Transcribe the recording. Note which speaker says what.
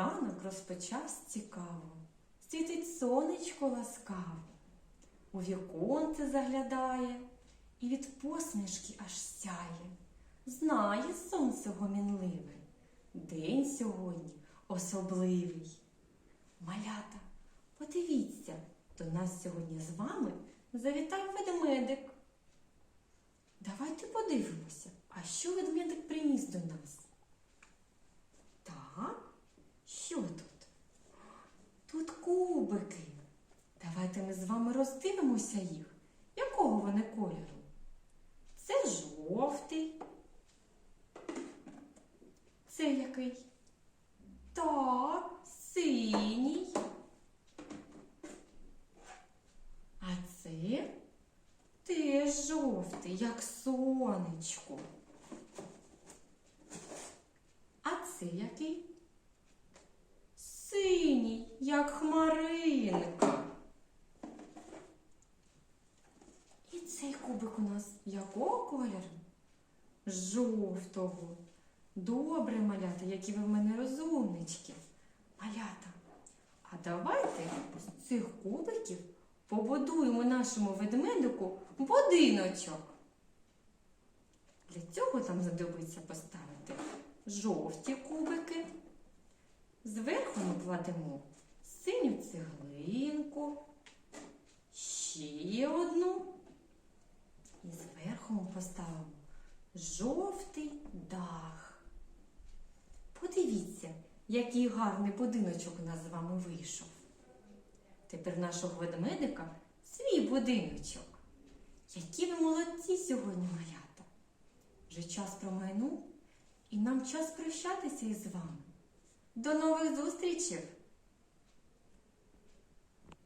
Speaker 1: Ранок розпочався цікаво, світить сонечко ласкаво, у віконце заглядає і від посмішки аж сяє. Знає сонце гомінливе, день сьогодні особливий. Малята, подивіться, до нас сьогодні з вами завітав ведмедик. Давайте подивимося, а що ведмедик приніс до нас? Так, що тут? Тут кубики. Давайте ми з вами роздивимося їх. Якого вони кольору? Це жовтий. Це який? Так, синій. А це теж жовтий, як сонечко. А це який? Як хмаринка. І цей кубик у нас якого кольору? Жовтого. Добре, малята, які ви в мене розумнички. Малята. А давайте з цих кубиків побудуємо нашому ведмедику будиночок. Для цього нам знадобиться поставити жовті кубики. Зверху ми кладемо цеглинку, ще одну. І зверху поставимо жовтий дах. Подивіться, який гарний будиночок у нас з вами вийшов. Тепер нашого ведмедика свій будиночок. Які ви молодці сьогодні, малята! Вже час промайнув, і нам час прощатися із вами. До нових зустрічей!